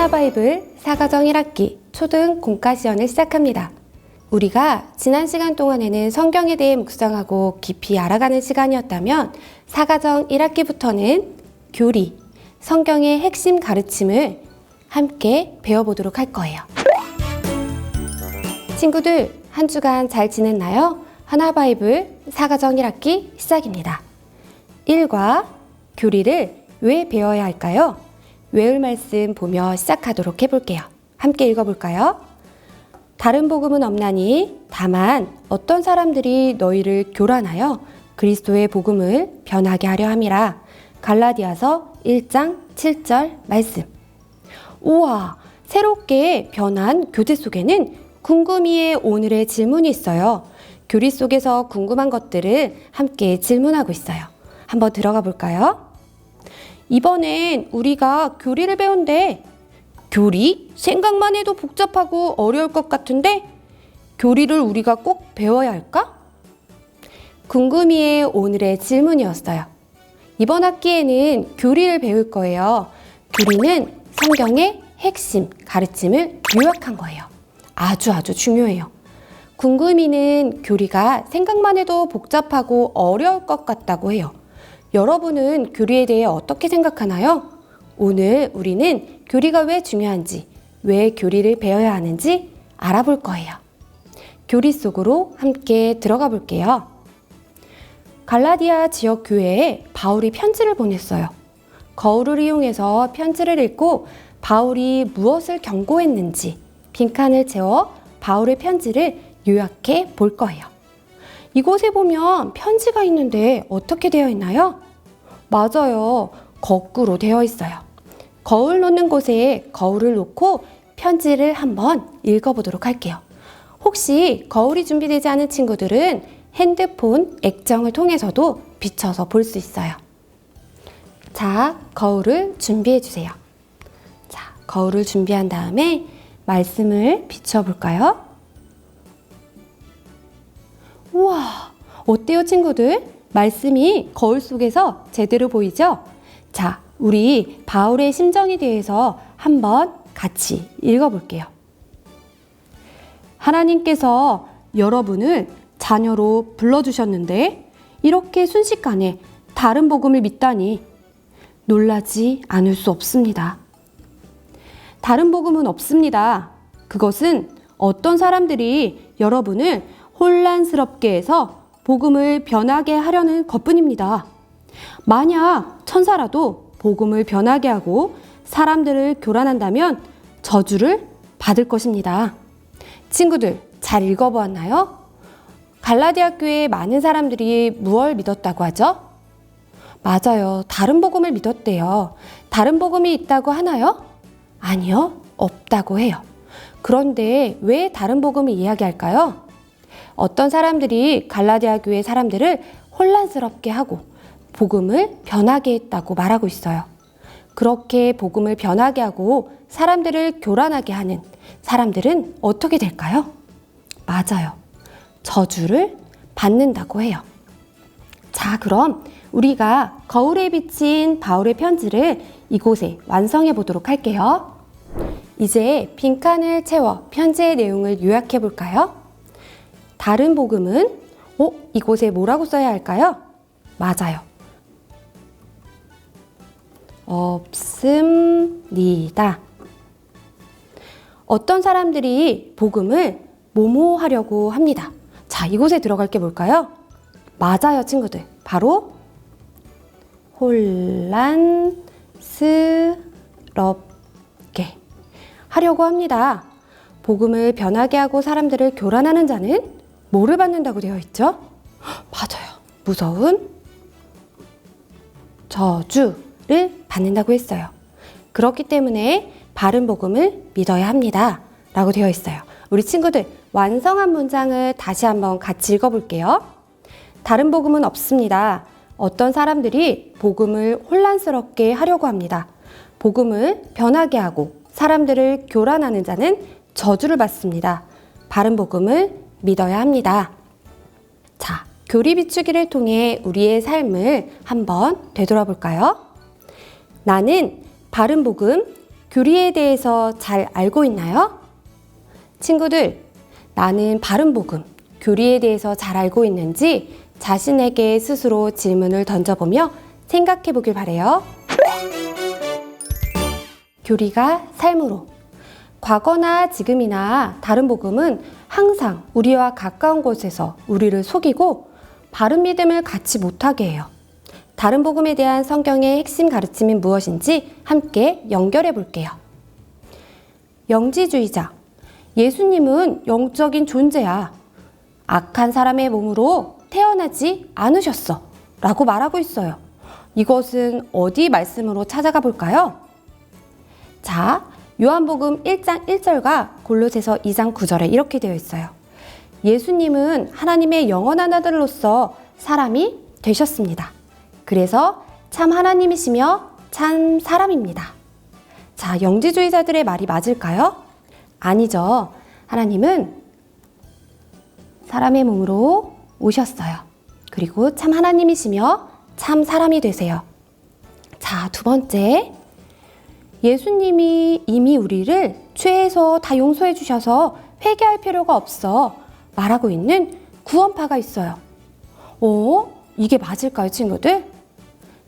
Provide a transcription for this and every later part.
하나바이블 사가정 1학기 초등 공과 시연을 시작합니다. 우리가 지난 시간 동안에는 성경에 대해 묵상하고 깊이 알아가는 시간이었다면 사가정 1학기부터는 교리, 성경의 핵심 가르침을 함께 배워보도록 할 거예요. 친구들, 한 주간 잘 지냈나요? 하나바이블 사가정 1학기 시작입니다. 1과 교리를 왜 배워야 할까요? 외울 말씀 보며 시작하도록 해볼게요. 함께 읽어볼까요? 다른 복음은 없나니 다만 어떤 사람들이 너희를 교란하여 그리스도의 복음을 변하게 하려 함이라. 갈라디아서 1장 7절 말씀. 우와, 새롭게 변한 교재 속에는 궁금이의 오늘의 질문이 있어요. 교리 속에서 궁금한 것들을 함께 질문하고 있어요. 한번 들어가 볼까요? 이번엔 우리가 교리를 배운대. 교리? 생각만 해도 복잡하고 어려울 것 같은데? 교리를 우리가 꼭 배워야 할까? 궁금이의 오늘의 질문이었어요. 이번 학기에는 교리를 배울 거예요. 교리는 성경의 핵심 가르침을 요약한 거예요. 아주 아주 중요해요. 궁금이는 교리가 생각만 해도 복잡하고 어려울 것 같다고 해요. 여러분은 교리에 대해 어떻게 생각하나요? 오늘 우리는 교리가 왜 중요한지, 왜 교리를 배워야 하는지 알아볼 거예요. 교리 속으로 함께 들어가 볼게요. 갈라디아 지역 교회에 바울이 편지를 보냈어요. 거울을 이용해서 편지를 읽고 바울이 무엇을 경고했는지 빈칸을 채워 바울의 편지를 요약해 볼 거예요. 이곳에 보면 편지가 있는데 어떻게 되어 있나요? 맞아요. 거꾸로 되어 있어요. 거울 놓는 곳에 거울을 놓고 편지를 한번 읽어보도록 할게요. 혹시 거울이 준비되지 않은 친구들은 핸드폰 액정을 통해서도 비춰서 볼 수 있어요. 자, 거울을 준비해 주세요. 자, 거울을 준비한 다음에 말씀을 비춰볼까요? 우와, 어때요, 친구들? 말씀이 거울 속에서 제대로 보이죠? 자, 우리 바울의 심정에 대해서 한번 같이 읽어볼게요. 하나님께서 여러분을 자녀로 불러주셨는데 이렇게 순식간에 다른 복음을 믿다니 놀라지 않을 수 없습니다. 다른 복음은 없습니다. 그것은 어떤 사람들이 여러분을 혼란스럽게 해서 복음을 변하게 하려는 것뿐입니다. 만약 천사라도 복음을 변하게 하고 사람들을 교란한다면 저주를 받을 것입니다. 친구들, 잘 읽어보았나요? 갈라디아 교회의 많은 사람들이 무엇을 믿었다고 하죠? 맞아요. 다른 복음을 믿었대요. 다른 복음이 있다고 하나요? 아니요. 없다고 해요. 그런데 왜 다른 복음을 이야기할까요? 어떤 사람들이 갈라디아 교회 사람들을 혼란스럽게 하고 복음을 변하게 했다고 말하고 있어요. 그렇게 복음을 변하게 하고 사람들을 교란하게 하는 사람들은 어떻게 될까요? 맞아요. 저주를 받는다고 해요. 자, 그럼 우리가 거울에 비친 바울의 편지를 이곳에 완성해 보도록 할게요. 이제 빈칸을 채워 편지의 내용을 요약해 볼까요? 다른 복음은 어, 이곳에 뭐라고 써야 할까요? 맞아요. 없습니다. 어떤 사람들이 복음을 모모 하려고 합니다. 자, 이곳에 들어갈 게 뭘까요? 맞아요, 친구들. 바로 혼란스럽게 하려고 합니다. 복음을 변하게 하고 사람들을 교란하는 자는 뭐를 받는다고 되어 있죠? 맞아요. 무서운 저주를 받는다고 했어요. 그렇기 때문에 바른 복음을 믿어야 합니다. 라고 되어 있어요. 우리 친구들 완성한 문장을 다시 한번 같이 읽어볼게요. 다른 복음은 없습니다. 어떤 사람들이 복음을 혼란스럽게 하려고 합니다. 복음을 변하게 하고 사람들을 교란하는 자는 저주를 받습니다. 바른 복음을 믿어야 합니다. 자, 교리 비추기를 통해 우리의 삶을 한번 되돌아볼까요? 나는 바른 복음, 교리에 대해서 잘 알고 있나요? 친구들, 나는 바른 복음, 교리에 대해서 잘 알고 있는지 자신에게 스스로 질문을 던져보며 생각해 보길 바래요. 교리가 삶으로. 과거나 지금이나 다른 복음은 항상 우리와 가까운 곳에서 우리를 속이고 바른 믿음을 갖지 못하게 해요. 다른 복음에 대한 성경의 핵심 가르침이 무엇인지 함께 연결해 볼게요. 영지주의자. 예수님은 영적인 존재야. 악한 사람의 몸으로 태어나지 않으셨어. 라고 말하고 있어요. 이것은 어디 말씀으로 찾아가 볼까요? 자, 요한복음 1장 1절과 골로새서 2장 9절에 이렇게 되어 있어요. 예수님은 하나님의 영원한 아들로서 사람이 되셨습니다. 그래서 참 하나님이시며 참 사람입니다. 자, 영지주의자들의 말이 맞을까요? 아니죠. 하나님은 사람의 몸으로 오셨어요. 그리고 참 하나님이시며 참 사람이 되세요. 자, 두 번째. 예수님이 이미 우리를 죄에서 다 용서해 주셔서 회개할 필요가 없어 말하고 있는 구원파가 있어요. 어? 이게 맞을까요, 친구들?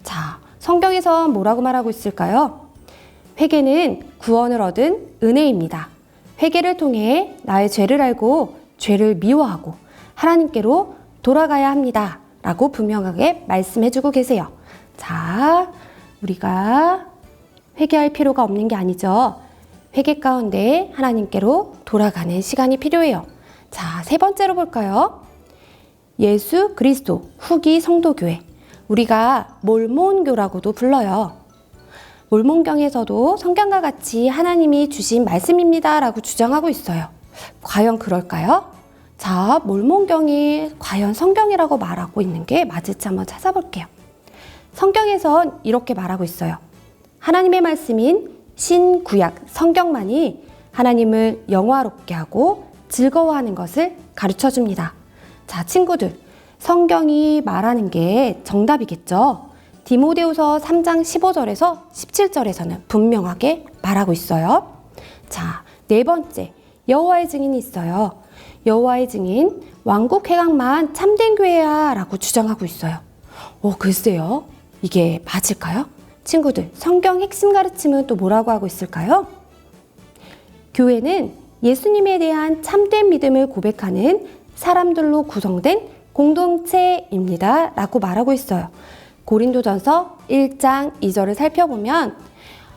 자, 성경에서 뭐라고 말하고 있을까요? 회개는 구원을 얻은 은혜입니다. 회개를 통해 나의 죄를 알고 죄를 미워하고 하나님께로 돌아가야 합니다. 라고 분명하게 말씀해 주고 계세요. 자, 우리가 회개할 필요가 없는 게 아니죠. 회개 가운데 하나님께로 돌아가는 시간이 필요해요. 자, 세 번째로 볼까요? 예수 그리스도 후기 성도교회. 우리가 몰몬교라고도 불러요. 몰몬경에서도 성경과 같이 하나님이 주신 말씀입니다. 라고 주장하고 있어요. 과연 그럴까요? 자, 몰몬경이 과연 성경이라고 말하고 있는 게 맞을지 한번 찾아볼게요. 성경에선 이렇게 말하고 있어요. 하나님의 말씀인 신구약 성경만이 하나님을 영화롭게 하고 즐거워하는 것을 가르쳐 줍니다. 자, 친구들. 성경이 말하는 게 정답이겠죠? 디모데후서 3장 15절에서 17절에서는 분명하게 말하고 있어요. 자, 네 번째. 여호와의 증인이 있어요. 여호와의 증인 왕국 회각만 참된 교회야라고 주장하고 있어요. 오, 글쎄요. 이게 맞을까요? 친구들, 성경 핵심 가르침은 또 뭐라고 하고 있을까요? 교회는 예수님에 대한 참된 믿음을 고백하는 사람들로 구성된 공동체입니다. 라고 말하고 있어요. 고린도전서 1장 2절을 살펴보면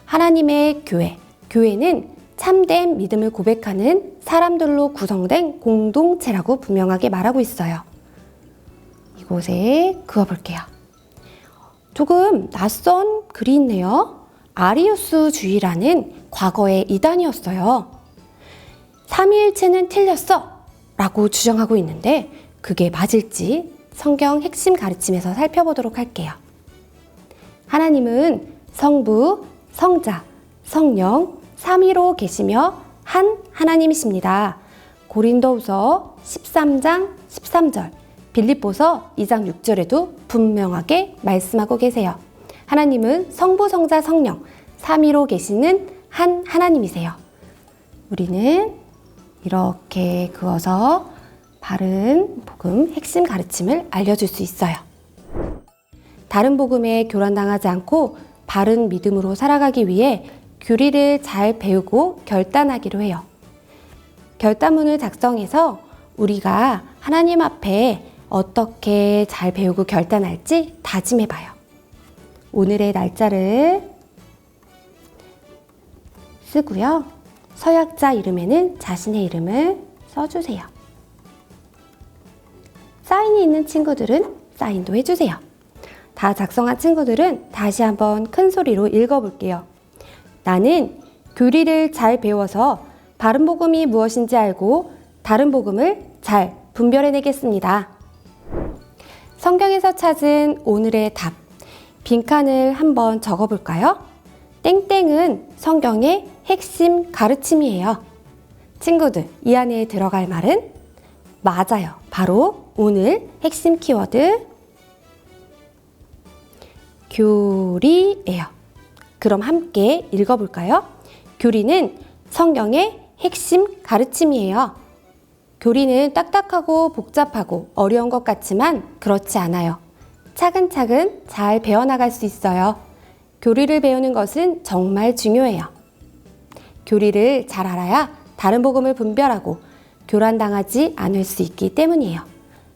하나님의 교회, 교회는 참된 믿음을 고백하는 사람들로 구성된 공동체라고 분명하게 말하고 있어요. 이곳에 그어볼게요. 조금 낯선 글이 있네요. 아리우스 주의라는 과거의 이단이었어요. 삼위일체는 틀렸어! 라고 주장하고 있는데 그게 맞을지 성경 핵심 가르침에서 살펴보도록 할게요. 하나님은 성부, 성자, 성령, 삼위로 계시며 한 하나님이십니다. 고린도후서 13장 13절, 빌립보서 2장 6절에도 분명하게 말씀하고 계세요. 하나님은 성부, 성자, 성령, 삼위로 계시는 한 하나님이세요. 우리는 이렇게 그어서 바른 복음 핵심 가르침을 알려줄 수 있어요. 다른 복음에 교란당하지 않고 바른 믿음으로 살아가기 위해 교리를 잘 배우고 결단하기로 해요. 결단문을 작성해서 우리가 하나님 앞에 어떻게 잘 배우고 결단할지 다짐해 봐요. 오늘의 날짜를 쓰고요. 서약자 이름에는 자신의 이름을 써주세요. 사인이 있는 친구들은 사인도 해주세요. 다 작성한 친구들은 다시 한번 큰 소리로 읽어볼게요. 나는 교리를 잘 배워서 바른 복음이 무엇인지 알고 다른 복음을 잘 분별해내겠습니다. 성경에서 찾은 오늘의 답. 빈칸을 한번 적어볼까요? 땡땡은 성경의 핵심 가르침이에요. 친구들, 이 안에 들어갈 말은 맞아요. 바로 오늘 핵심 키워드 교리예요. 그럼 함께 읽어볼까요? 교리는 성경의 핵심 가르침이에요. 교리는 딱딱하고 복잡하고 어려운 것 같지만 그렇지 않아요. 차근차근 잘 배워나갈 수 있어요. 교리를 배우는 것은 정말 중요해요. 교리를 잘 알아야 다른 복음을 분별하고 교란당하지 않을 수 있기 때문이에요.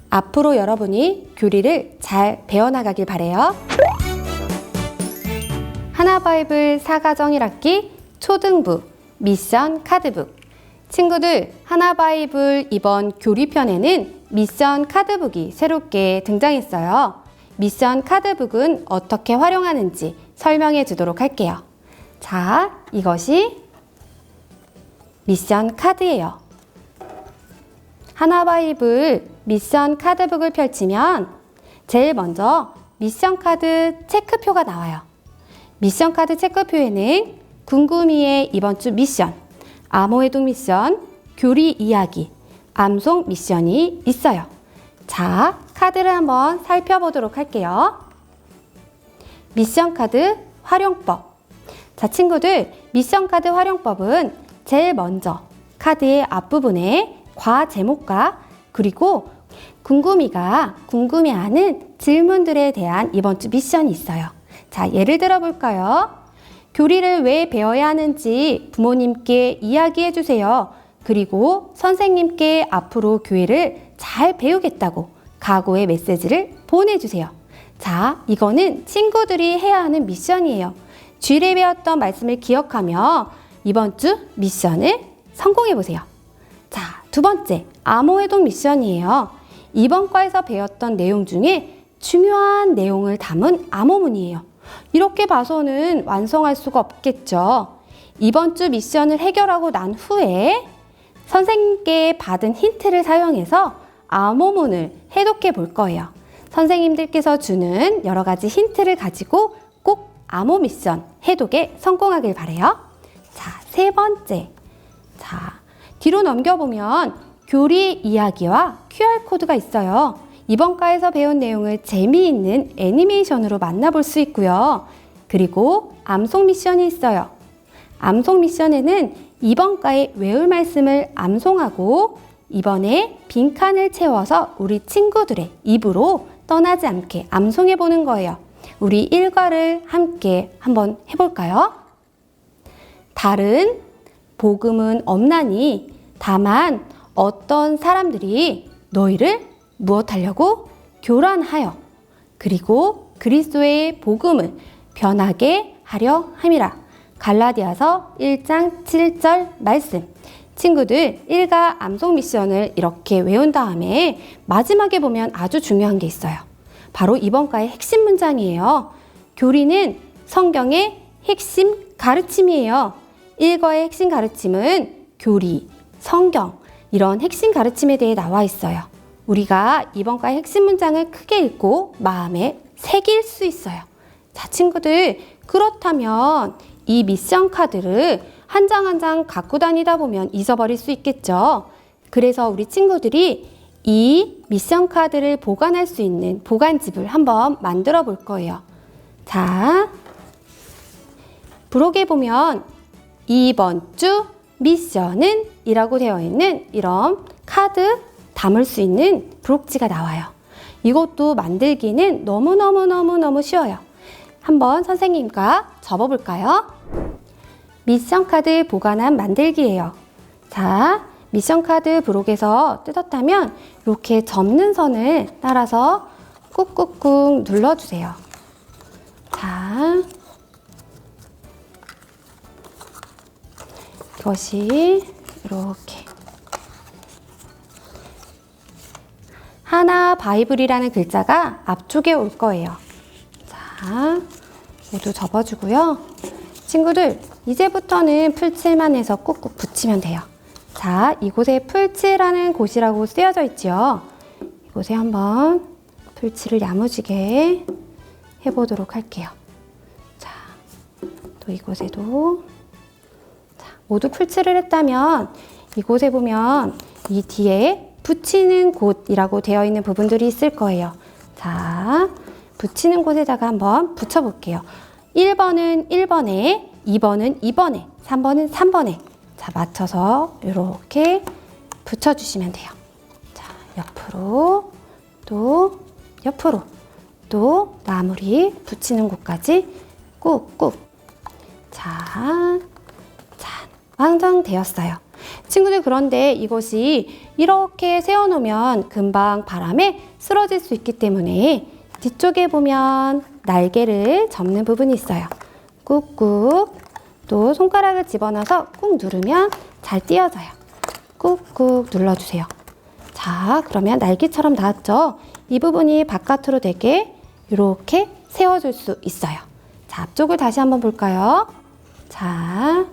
앞으로 여러분이 교리를 잘 배워나가길 바래요. 하나바이블 사가정 1학기 초등부 미션 카드북 친구들 하나바이블 이번 교리편에는 미션 카드북이 새롭게 등장했어요. 미션 카드북은 어떻게 활용하는지 설명해 주도록 할게요. 자, 이것이 미션 카드예요. 하나바이블 미션 카드북을 펼치면 제일 먼저 미션 카드 체크표가 나와요. 미션 카드 체크표에는 궁금이의 이번 주 미션, 암호해독 미션, 교리 이야기, 암송 미션이 있어요. 자, 카드를 한번 살펴보도록 할게요. 미션 카드 활용법. 자, 친구들, 미션 카드 활용법은 제일 먼저 카드의 앞부분에 과 제목과 그리고 궁금이가 궁금해하는 질문들에 대한 이번 주 미션이 있어요. 자, 예를 들어 볼까요? 교리를 왜 배워야 하는지 부모님께 이야기해 주세요. 그리고 선생님께 앞으로 교회를 잘 배우겠다고 각오의 메시지를 보내주세요. 자, 이거는 친구들이 해야 하는 미션이에요. 주일에 배웠던 말씀을 기억하며 이번 주 미션을 성공해 보세요. 자, 두 번째, 암호해독 미션이에요. 이번 과에서 배웠던 내용 중에 중요한 내용을 담은 암호문이에요. 이렇게 봐서는 완성할 수가 없겠죠. 이번 주 미션을 해결하고 난 후에 선생님께 받은 힌트를 사용해서 암호문을 해독해 볼 거예요. 선생님들께서 주는 여러 가지 힌트를 가지고 꼭 암호 미션 해독에 성공하길 바래요. 자, 세 번째. 자, 뒤로 넘겨보면 교리 이야기와 QR코드가 있어요. 이번 과에서 배운 내용을 재미있는 애니메이션으로 만나볼 수 있고요. 그리고 암송 미션이 있어요. 암송 미션에는 이번 과의 외울 말씀을 암송하고 이번에 빈칸을 채워서 우리 친구들의 입으로 떠나지 않게 암송해 보는 거예요. 우리 일과를 함께 한번 해볼까요? 다른 복음은 없나니 다만 어떤 사람들이 너희를 무엇하려고 교란하여 그리고 그리스도의 복음을 변하게 하려 함이라. 갈라디아서 1장 7절 말씀. 친구들 일가 암송 미션을 이렇게 외운 다음에 마지막에 보면 아주 중요한 게 있어요. 바로 이번 과의 핵심 문장이에요. 교리는 성경의 핵심 가르침이에요. 일과의 핵심 가르침은 교리, 성경 이런 핵심 가르침에 대해 나와 있어요. 우리가 이번 과의 핵심 문장을 크게 읽고 마음에 새길 수 있어요. 자, 친구들, 그렇다면 이 미션 카드를 한 장 한 장 갖고 다니다 보면 잊어버릴 수 있겠죠. 그래서 우리 친구들이 이 미션 카드를 보관할 수 있는 보관집을 한번 만들어 볼 거예요. 자, 부록에 보면 이번 주 미션은 이라고 되어 있는 이런 카드 담을 수 있는 브록지가 나와요. 이것도 만들기는 너무너무너무너무 쉬워요. 한번 선생님과 접어볼까요? 미션 카드 보관함 만들기예요. 자, 미션 카드 브록에서 뜯었다면 이렇게 접는 선을 따라서 꾹꾹꾹 눌러주세요. 자, 이것이 이렇게 하나 바이블이라는 글자가 앞쪽에 올 거예요. 자, 모두 접어주고요. 친구들, 이제부터는 풀칠만 해서 꾹꾹 붙이면 돼요. 자, 이곳에 풀칠하는 곳이라고 쓰여져 있죠. 이곳에 한번 풀칠을 야무지게 해보도록 할게요. 자, 또 이곳에도 자, 모두 풀칠을 했다면 이곳에 보면 이 뒤에 붙이는 곳이라고 되어 있는 부분들이 있을 거예요. 자, 붙이는 곳에다가 한번 붙여볼게요. 1번은 1번에 2번은 2번에, 3번은 3번에. 자, 맞춰서 이렇게 붙여주시면 돼요. 자, 옆으로, 또 옆으로, 또 마무리 붙이는 곳까지 꾹꾹. 자, 자, 완성되었어요. 친구들 그런데 이것이 이렇게 세워놓으면 금방 바람에 쓰러질 수 있기 때문에 뒤쪽에 보면 날개를 접는 부분이 있어요. 꾹꾹 또 손가락을 집어넣어서 꾹 누르면 잘 띄어져요. 꾹꾹 눌러주세요. 자 그러면 날개처럼 나왔죠? 이 부분이 바깥으로 되게 이렇게 세워줄 수 있어요. 자 앞쪽을 다시 한번 볼까요? 자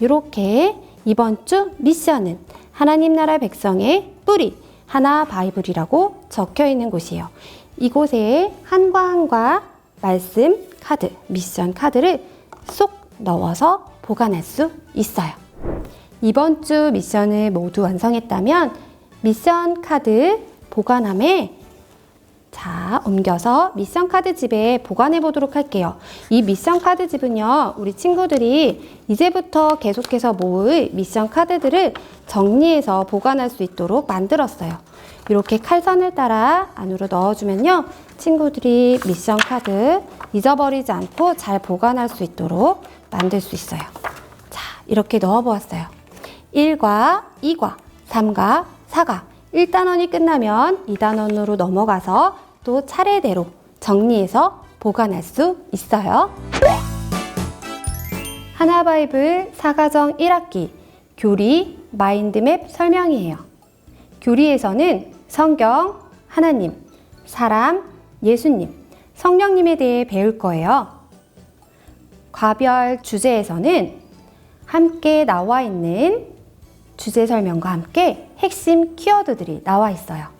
이렇게 이번 주 미션은 하나님 나라 백성의 뿌리 하나 바이블이라고 적혀 있는 곳이에요. 이곳에 한과 한과 말씀 카드, 미션 카드를 쏙 넣어서 보관할 수 있어요. 이번 주 미션을 모두 완성했다면 미션 카드 보관함에 자, 옮겨서 미션 카드 집에 보관해 보도록 할게요. 이 미션 카드 집은요, 우리 친구들이 이제부터 계속해서 모을 미션 카드들을 정리해서 보관할 수 있도록 만들었어요. 이렇게 칼선을 따라 안으로 넣어주면요, 친구들이 미션 카드 잊어버리지 않고 잘 보관할 수 있도록 만들 수 있어요. 자, 이렇게 넣어 보았어요. 1과 2과 3과 4과 1단원이 끝나면 2단원으로 넘어가서 또 차례대로 정리해서 보관할 수 있어요. 하나바이블 사가정 1학기 교리 마인드맵 설명이에요. 교리에서는 성경, 하나님, 사람, 예수님, 성령님에 대해 배울 거예요. 과별 주제에서는 함께 나와 있는 주제 설명과 함께 핵심 키워드들이 나와 있어요.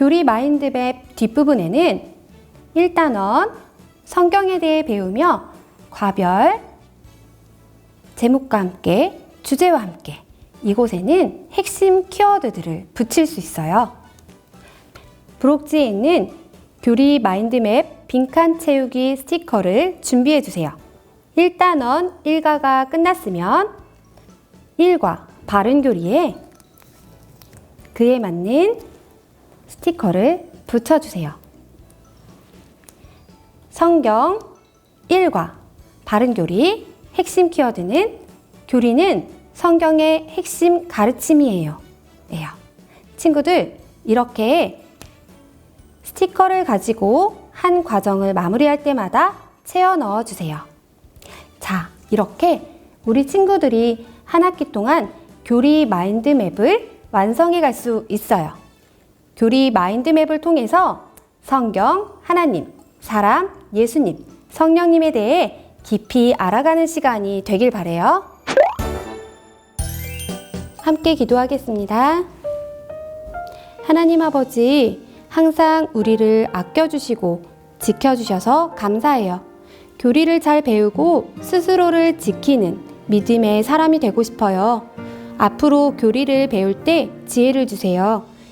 교리 마인드맵 뒷부분에는 1단원 성경에 대해 배우며 과별 제목과 함께 주제와 함께 이곳에는 핵심 키워드들을 붙일 수 있어요. 브록지에 있는 교리 마인드맵 빈칸 채우기 스티커를 준비해 주세요. 1단원 1가가 끝났으면 1과 바른 교리에 그에 맞는 스티커를 붙여주세요. 성경 1과 바른 교리 핵심 키워드는 교리는 성경의 핵심 가르침이에요. 예요. 친구들 이렇게 스티커를 가지고 한 과정을 마무리할 때마다 채워 넣어 주세요. 자, 이렇게 우리 친구들이 한 학기 동안 교리 마인드맵을 완성해 갈 수 있어요. 교리 마인드맵을 통해서 성경, 하나님, 사람, 예수님, 성령님에 대해 깊이 알아가는 시간이 되길 바래요. 함께 기도하겠습니다. 하나님 아버지, 항상 우리를 아껴주시고 지켜주셔서 감사해요. 교리를 잘 배우고 스스로를 지키는 믿음의 사람이 되고 싶어요. 앞으로 교리를 배울 때 지혜를 주세요.